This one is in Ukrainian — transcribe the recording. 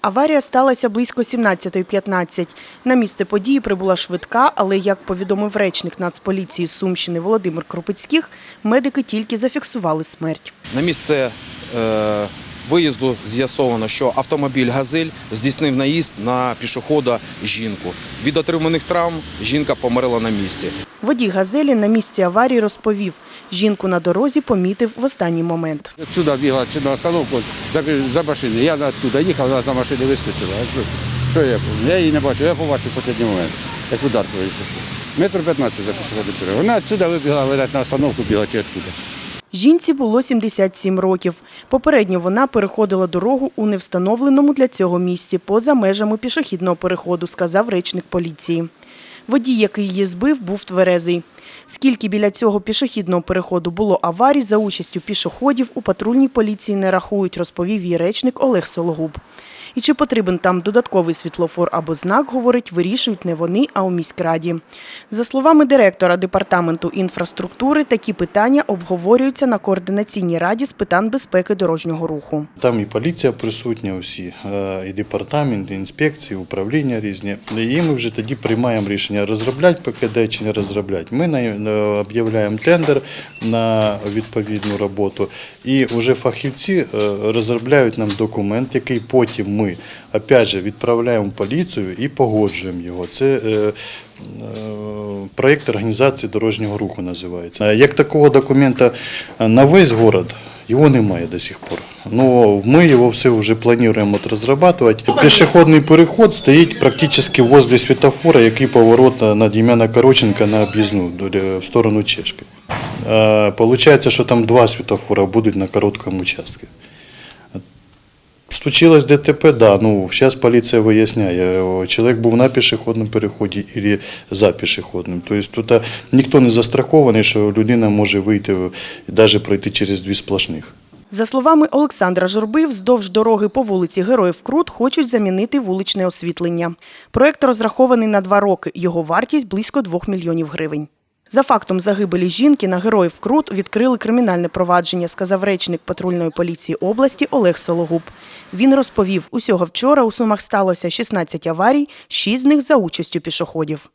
Аварія сталася близько 17.15. На місце події прибула швидка, але, як повідомив речник Нацполіції Сумщини Володимир Крупицьких, медики тільки зафіксували смерть. На місце е, виїзду з'ясовано, що автомобіль «Газель» здійснив наїзд на пішохода жінку. Від отриманих травм жінка померла на місці. Водій «Газелі» на місці аварії розповів, жінку на дорозі помітив в останній момент. Сюди бігла чи на остановку за, машиною. Я оттуда їхав, вона за машини вискочила. Що, я? Я її не бачив, я побачив в останній момент, як удар пройшов. Метр 15 записала до переговору. Вона відсюди вибігла, видать, на остановку бігла чи откуда. Жінці було 77 років. Попередньо вона переходила дорогу у невстановленому для цього місці поза межами пішохідного переходу, сказав речник поліції. Водій, який її збив, був тверезий. Скільки біля цього пішохідного переходу було аварій за участю пішоходів, у патрульній поліції не рахують, розповів її речник Олег Сологуб. І чи потрібен там додатковий світлофор або знак, говорить, вирішують не вони, а у міськраді. За словами директора департаменту інфраструктури, такі питання обговорюються на координаційній раді з питань безпеки дорожнього руху. Там і поліція присутня, всі, е, і департамент, і інспекції, управління різні. І ми вже тоді приймаємо рішення розробляти ПКД чи не розробляти. Ми на- об'являємо тендер на відповідну роботу, і вже фахівці е, розробляють нам документ, який потім ми опять же відправляємо в поліцію і погоджуємо його. Це е, е, проєкт організації дорожнього руху називається. Е, Як такого документа е, на весь город его немає до сих пор. Но мы его все уже планируем от разрабатывать. Пешеходный переход стоит практически возле светофора, який поворот на Дем'яна Короченка на об'їзну до- в сторону Чешки. Е, Получается, що там два светофора будуть на короткому участку. Случилось ДТП, да, ну, зараз поліція виясняє, о, чоловік був на пішохідному переході або за пішохідним. Тобто тут а, ніхто не застрахований, що людина може вийти навіть пройти через дві сплошних. За словами Олександра Журби, вздовж дороги по вулиці Героїв Крут хочуть замінити вуличне освітлення. Проект розрахований на два роки. Його вартість близько 2 мільйонів гривень. За фактом загибелі жінки на Героїв Крут відкрили кримінальне провадження, сказав речник патрульної поліції області Олег Сологуб. Він розповів, усього вчора у Сумах сталося 16 аварій, 6 з них за участю пішоходів.